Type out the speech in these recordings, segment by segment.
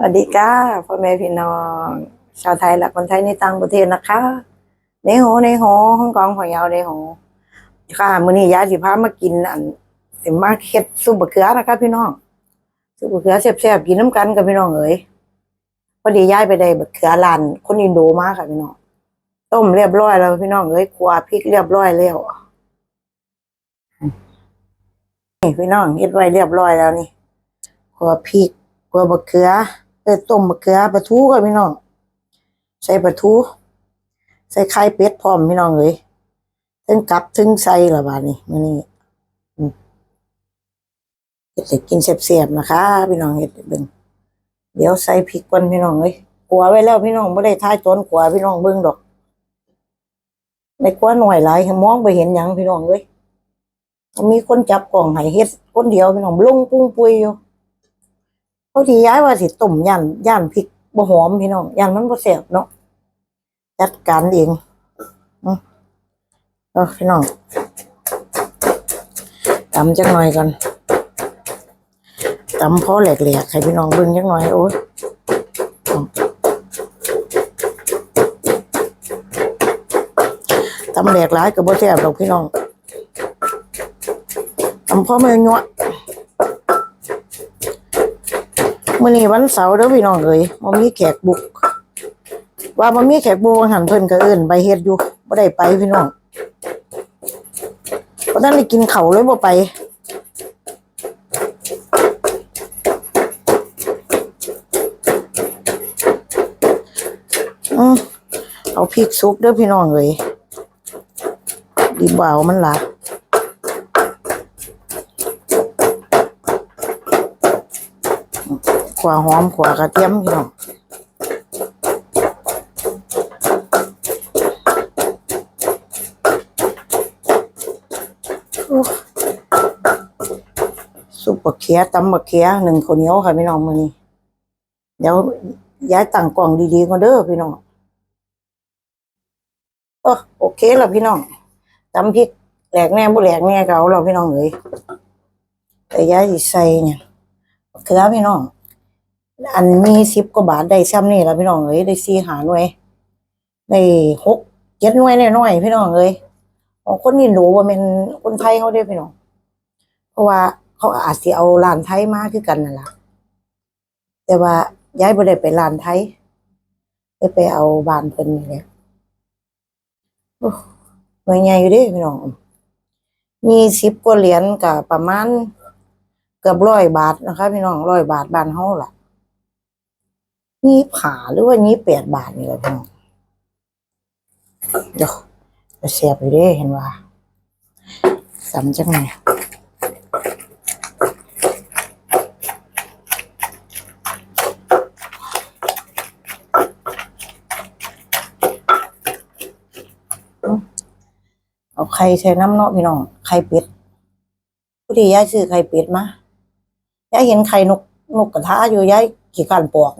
สวัสดีจ้าพ่อแม่พี่น้อง ชาวไทยและคนไทยในต่างประเทศนะคะในโหในโหฮ่องกองของยาวในโหค่ะมื้อนี้ยายสิพามากินอันสิมาเฮ็ดซุปบะเขือนะคะพี่น้องซุปบะเขือแซ่บๆกินน้ำกันกับพี่น้องเอ๋ยพอดีย้ายไปได้บะเขือร้านคนอินโดมาค่ะพี่น้องต้มเรียบร้อยแล้วพี่น้องเอ้ยคั่วพริกเรียบร้อยแล้วนี่พี่น้องเฮ็ดไว้เรียบร้อยแล้วนี่คั่วพริกกัวบะเขือ ออต้มบะเขือปลาทูก็พี่น้อง ใส่ปลาทูใส่ไข่เป็ดพร้อมพี่น้องเลยถึงกลับถึงใส่ละบาดนี้มื้อนี้เฮ็ดให้กินแซ่บๆนะคะ พี่น้องเฮ็ดเบิ่งเดี๋ยวใส่พริกก่อนพี่น้องเอ้ยกัวไว้แล้วพี่น้องบ่ได้ทายต้นกัวพี่น้องเบิ่งดอกในกัวหน่อยหลายมองบ่เห็นหยังพี่น้องเอ้ยมีคนจับกล่องให้เฮ็ดคนเดียวพี่น้องลงปุ้งปุยอยู่ เขาทีย้ายว่าสิต้มย่านย่านพริกบ่หอมพี่น้องย่านมันบ่แซ่บเนาะจัดการเองเอาพี่น้องตำจักหน่อยก่อนตำพอแหลกๆให้พี่น้องเบิ่งจักหน่อยโอ้ยตำแหลกหลายก็บ่แซ่บดอกพี่น้องตำพอมันยัว มื่อนี้วันเสาร์เด้อพี่น้องเอ้ยบ่มีแขกบุก ว่าบ่มีแขกบุกหันเพิ่นก็เอิ้นไปเฮ็ดอยู่บ่ได้ไปพี่น้องเพราะนั้นได้กินข้าวเลยบ่ไปอืมเอาพริกซุปเด้อพี่น้องเอ้ยดีบ่าวมันล่ะ วาหอมขวากระเทียมพี่น้องสุปเขียตำบะเขียหนึ่งข้าวเหนียวค่ะพี่น้องมือนี้ เดี๋ยวย้ายตั้งกล่องดีๆก่อนเด้อพี่น้องโอ้โอเคแล้วพี่น้องตำพริกแหลกแน่บ่แหลกแน่ก็เอาแล้วพี่น้องเอ้ยแต่ย้ายใส่เนี่ยเขือพี่น้อง อันมีสิบกว่าบาทได้ซ้ำนี่ล้วพี่น้องเอ้ยได้สี่หาหน่วยได้หกเจ็ดหน่วยน้อยพี่น้องเอ้ยของคนนี่รู้ว่าเป็นคนไทยเขาได้พี่น้อง เพราะว่าเขาอาจสิเอาร้านไทยมาคือกันนั่นแหละแต่ว่าย้ายบ่ได้ไปร้านไทยได้ไปเอาบานเพิ่นนี่แหละหน่วยใหญ่อยู่ด้พี่น้องมีสิบกว่าเหรียญกับประมาณเกือบร้อยบาทนะคะพี่น้องร้อยบาทบานเฮาล่ะ ยี่ผาหรือว่ายี่แปดบาทนี่แหละพี่น้องเดี๋ยวเสียบไปเด้เห็นว่าสำจังไงเอาไข่ใส่น้ำเนาะพี่น้อง ไข่เป็ดผู้ที่ย้ายซื้อไข่เป็ดมายายเห็นไข่นกนกกระทะอยู่ย้ายขี้ขันปอก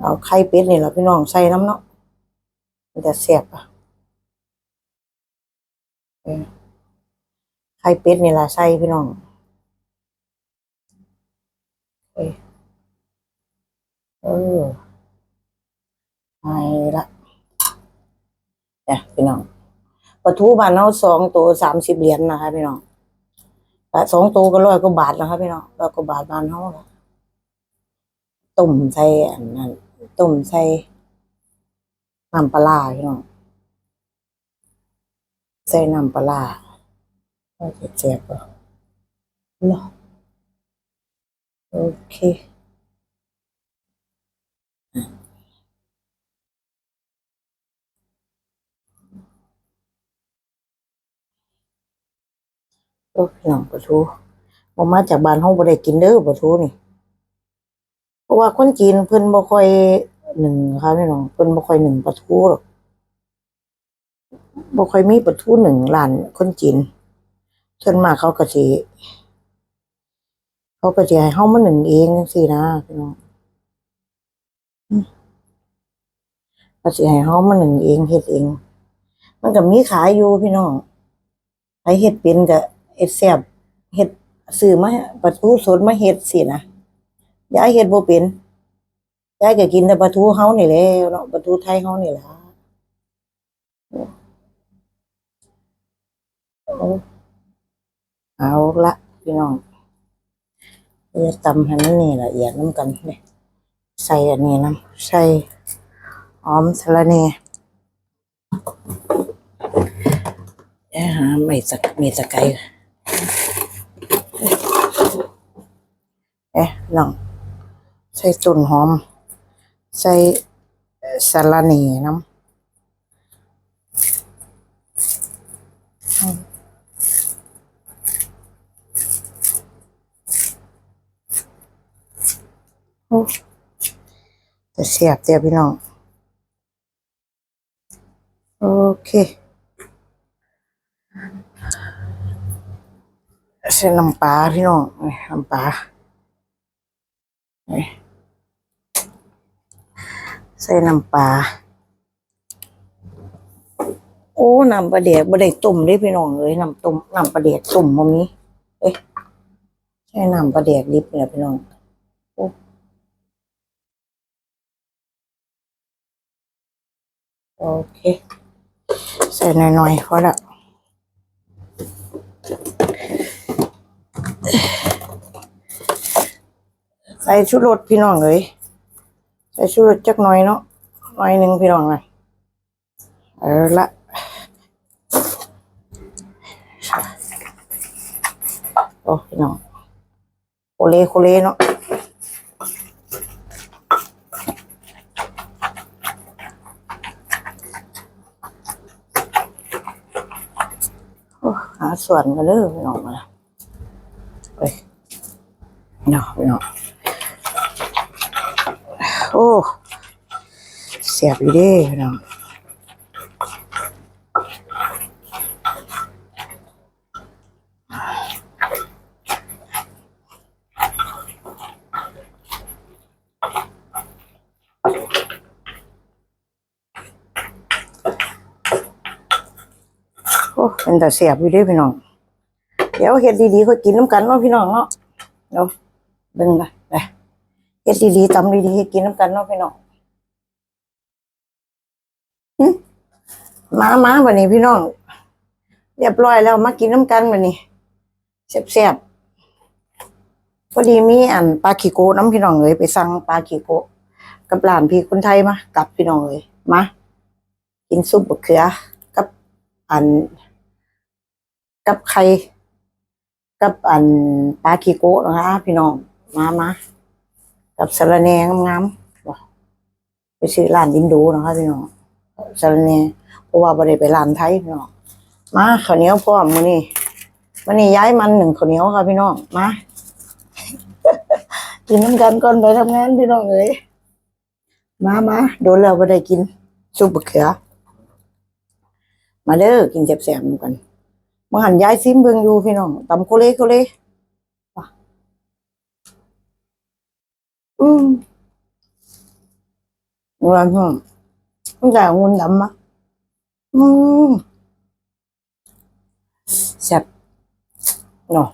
เอาไข่เป็ดนี่แหละพี่น้องใส่น้ำเนาะมันจะเสียบอะไข่เป็ดนี่แหละใส่พี่น้องเออเออไอ้ละเนี่ยพี่น้องปลาทูบานเราสองตัวสามสิบเหรียญนะคะพี่น้องแต่สองตัวก็ร้อยกว่าบาทนะคะพี่น้องร้อยกว่าบาทบานเราละต้มใส่อันนั้น ต้มใส่น้ำปลาร้าพี่น้องใส่น้ำปลาร้าว่าจะเจ็บป่ะเนาะโอเคโอ้พี่น้องปลาทูออกมาจากบ้านห้องบ่ได้กินเด้อปลาทูนี่ เพราะว่าคนจีนเพิ่นบ่ค่อยหนึ่งค่ะพี่น้องเพิ่นบ่ค่อยหนึ่งปลาทูหรอกบ่ค่อยมีปลาทูหนึ่งร้านคนจีนส่วนมากเขาก็สิเขาก็สิให้เฮามาหนึ่งเองจังซี่นะพี่น้องก็สิให้เฮามาหนึ่งเองเฮ็ดเอง มันก็มีขายอยู่พี่น้องใครเฮ็ดเป็นก็เฮ็ดแซ่บเฮ็ดซื้อมาปลาทูสดมาเฮ็ดสินะ ยายเฮ็ดบ่เป็นยายก็กินแต่ปลาทูเฮานี่แหละเนาะปลาทูไทยเฮานี่ล่ะเอาละพี่น้องเออตำให้มันนี่ละเอียดน้ำกันเนี่ยใส่อันนี้น้ำใส่หอมสะระแหน่เอ้ยหาไม่สักมีตะไคร้เอ๊ะน้อง ใส่ต้นหอม ใส่สะระแหน่น้ำอืมโอ้แต่เสียบเดียพี่น้อง โอเคใส่น้ำปลาพี่น้องนี่น้ำปลานี่ ใส่น้ำปลาโอ้น้ำปลาเดียกบ่ได้ต้มเด้พี่น้องเอ้ยน้ำต้มน้ำปลาเดียกต้มบ่มีเอ้ยใช่น้ำปลาเดียกดิบนี่แหละพี่น้องโอ้โอเค ใส่หน่อยๆพอละใส่ชุดรสพี่น้องเอ้ย ใส่ชุดรสจักหน่อยเนาะหน่อยหนึ่งพี่น้องนะเออละโอ้พี่น้องโคเลโคเลเนาะหาส่วนกันเลยพี่น้องมาเอ้ยเนาะพี่น้อง โอ้เสียบอยู่เด้พี่น้องโอ้เป็นแต่เสียบอยู่ด้พี่น้อง เดี๋ยวเฮ็ดดีๆค่อยกินน้ำกันเนาะพี่น้องเนาะเดี๋ยวเบิ่งกันไป เฮ็ดดีๆตำดีๆให้กินน้ำกันเนาะพี่น้องมามาบัดนี้พี่น้อง เรียบร้อยแล้วมากินน้ำกันบัดนี้แซ่บๆพอดีมีอันปลาขี้โกน้ำพี่น้องเอ้ยไปสั่งปลาขี้โกกับร้านพี่คนไทยมากลับพี่น้องเอ้ยมากินซุปบะเขือ กับอัน กับไข่กับอันปลาคีโกนะคะพี่น้องมามา กับสะระแหนงามๆวะไปซื้อร้านอินโดนะคะพี่น้องสะระแหนเพราะว่าบ่ได้ไปร้านไทยพี่น้องมาข้าวเหนียวพร้อมมื้อนี้มื้อนี้ย้ายมันหนึ่งข้าวเหนียวค่ะพี่น้องมากินน้ำกันก่อนไปทำงานพี่น้องเอ้ยมามาโดนแล้วบ่ได้กินซุปบะเขือ มาเด้อกินแซ่บๆนกันมาหันย้ายซิมเบิงอยู่พี่น้องตำโคเลโคเลว่ะ อืมว่าพี่น้องตั้งแต่งุนดำมาอืมแซ่บเนาะ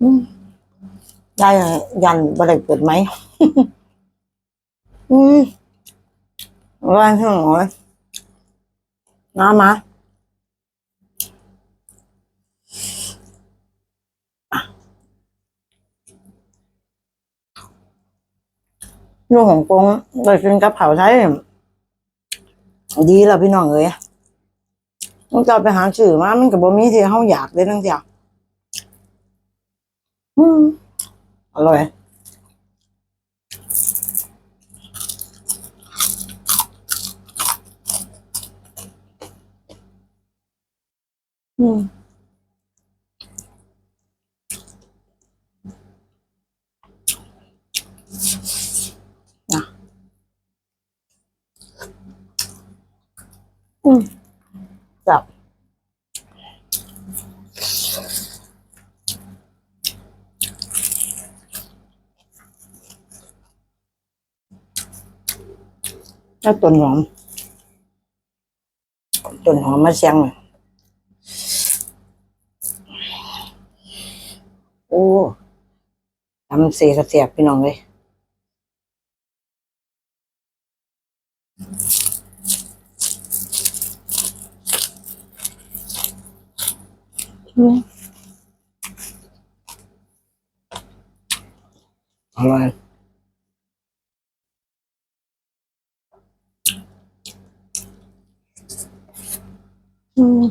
อืมได้ยันบริเกิดไหม อืมว่าที่หนู น้ามาลูกของกงเลยกินกับเผาไทยดีแล้วพี่น้องเอ้ยต้องจะไปหาสื่อมา มันกับบ่มีที่เขาอยากเลยทั้งเดียวอร่อย อืมนะอืมจับแล้วต้ อมต้นหอมมาเสียงเลยโอ้ทำเสียเสียบพี่น้องเลยอร่อยอืม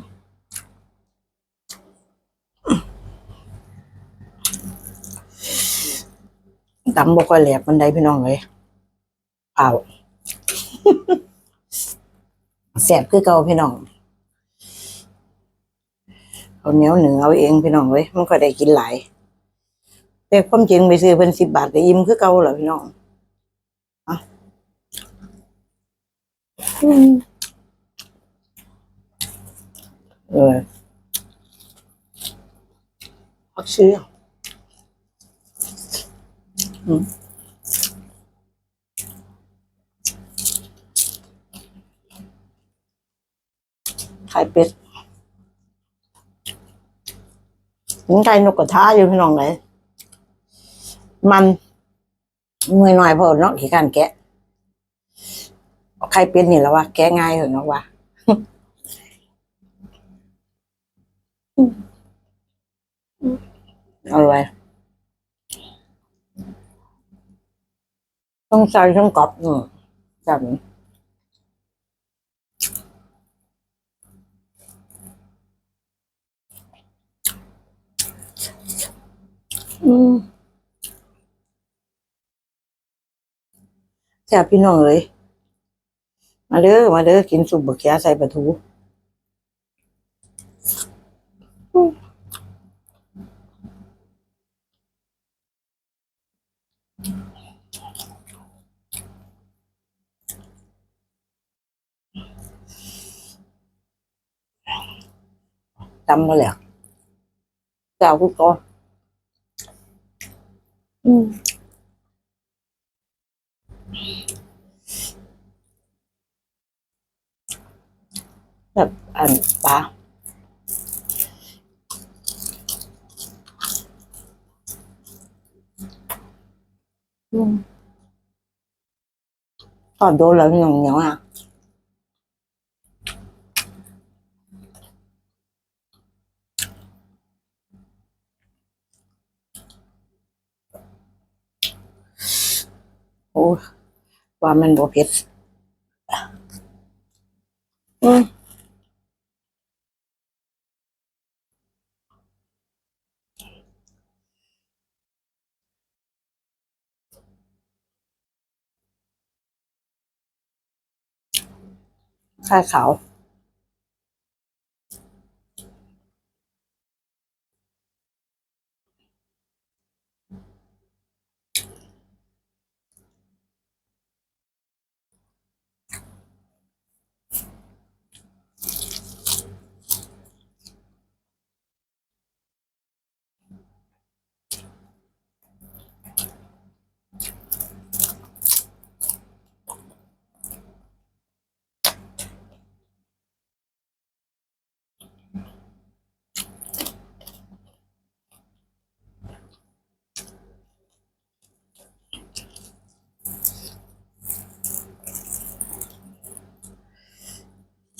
ตำบ่ค่อยแหลกมันไดพี่น้องเลยเผาแสบคือเก่าพี่น้องเอาเหนียวหนึ่งเอาเองพี่น้องเว้ยมันก็ได้กินหลายแต่ความจริงไปซื้อเป็นสิบบาทก็อิ่มคือเก่าเหรอพี่น้องอะอืมเออพักซื้ออืม ไข่เป็ดกินไก่นกกระทาอยู่พี่น้องเลยมันเมื่อยหน่อยเพอเนาะขี้การแกะเอาไข่เป็ดนี่แล้ววะแกะง่ายเหรอเนาะวะอร่อย ต้องใส่ต้องกรอบอืมจับอืมแซ่บพี่น้องเลย มาเด้อมาเด้อกินสุปบะเขียใส่ปลาทู อดโดนแล้วเหนียวเหนียวอะ โอ้ว่ามันบ่เผ็ดอืมข้าวขาว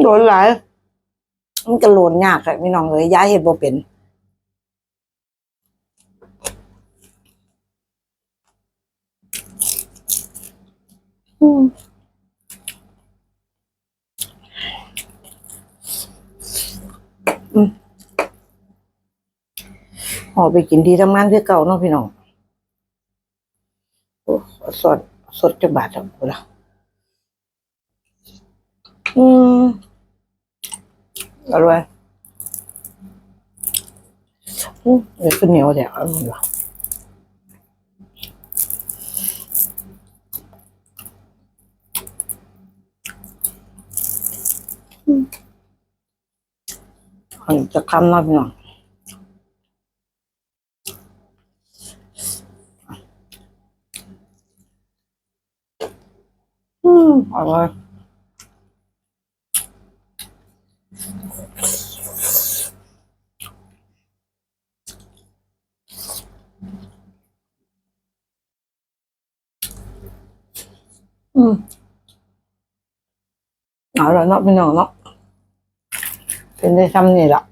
โดนหลาย มันกระโลนยากค่ะพี่น้องเลยย้ายเห็ดบ่เป็นอืมอืมหอไปกินที่ทำงานคือเก่าเนาะพี่น้อง โอ้สดสดจะบาดอะกูละ อืมอร่อยอืมเดี๋ยวขึ้นเหนียวเดี๋ยวอร่อยว่ะอืมอันจะคำนะพี่น้องอืมอร่อย อืมเอาละเนาะพี่น้องเนาะเป็นได้ซ้ำนี่ละ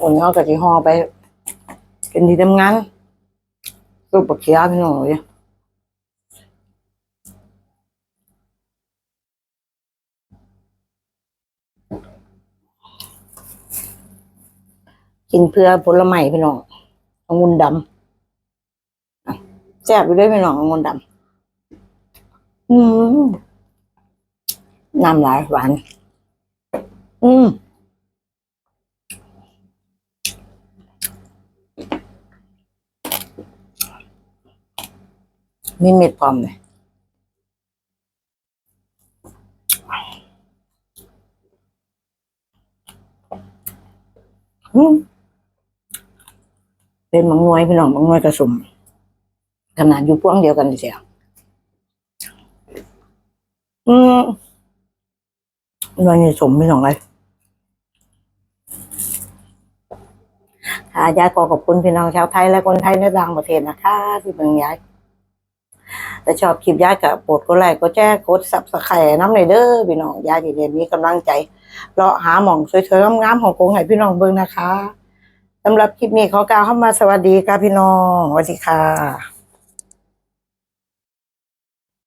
วันนี้เอากะทิห่อไปเป็นที่ทำงานรูปปักเขียพี่น้องเลยกินเพื่อผลไม้พี่น้ององุ่นดำ แซ่บอยู่ด้วยพี่น้ององุ่นดำอืมน้ำลายหวาน อืมมีเม็ดพร้อมเลยเป็นมังนวยพี่น้องมังนวยกระสุม ขนาดอยู่พวงเดียวกันเสียอืมมันนี่สมไม่สองไรค่ะยายขอขอบคุณพี่น้องชาวไทยและคนไทยในต่างประเทศนะคะที่เบิ่งยายแต่ชอบคลิปยายกับโปรดกดไลค์กดแชร์กดซับสไครน้ำในเด้อพี่น้องยายที่เรียนมีกำลังใจเลาะหาหม่องสวยๆงามๆของโกงให้พี่น้องเบิ่งนะคะสำหรับคลิปนี้ขอกล่าวเข้ามาสวัสดีค่ะพี่น้องสวัสดีค่ะ